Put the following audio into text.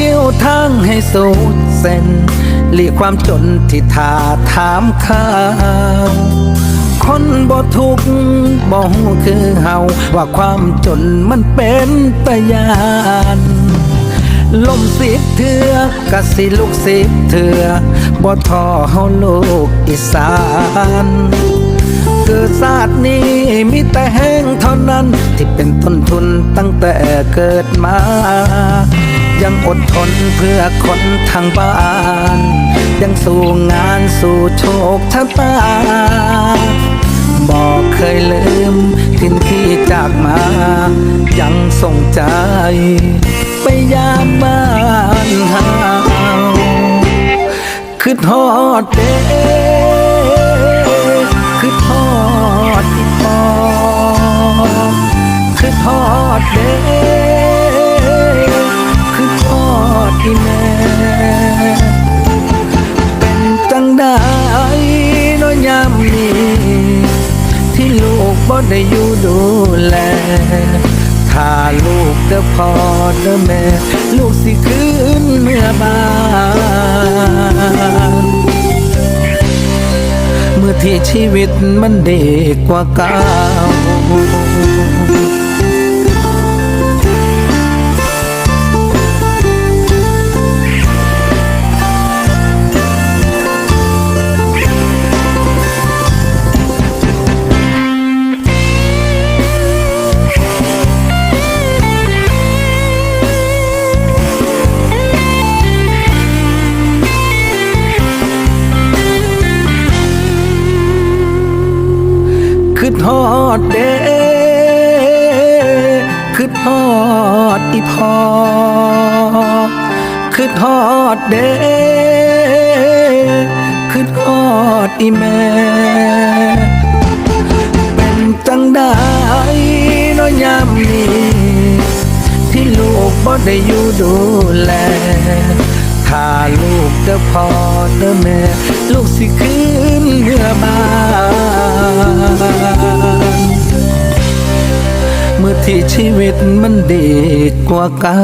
คิ้วทางให้สุดเส้นหลีความจนที่ทาถามข้าว คนบ่ทุกบ่ฮู้คือเฮาว่าความจนมันเป็นตะยานลมสิบเถื่อกะสิลูกสิบเถื่อบ่ท้อเฮาลูกอีสานเกิดศาสตร์นี้มีแต่แห้งเท่านั้น ที่เป็นต้นทุนตั้งแต่เกิดมา อดทนเพื่อคนทางบ้าน ยังสู้งานสู้โชคชะตาบอกเคยลืมทิ้นที่จากมา ยังส่งใจ ไปยามบ้านเฮาคือทอดเด้คือทอดอีพอคือทอดเด้ บ่ได้อยู่ดูแล ถ้าลูกเด้อพ่อเด้อแม่ ลูกสิคืนเมื่อบานเมื่อที่ชีวิตมันเด็กกว่าเก่า พอคือทอดเด้คือทอดอีแม่ เป็นจังได้น้อยยามนี้ที่ลูกบ่ได้อยู่ดูแลถ้าลูกเด้อพ่อเด้อแม่ ลูกสิคืนเมื่อบา ที่ชีวิตมันดีกว่าเก่า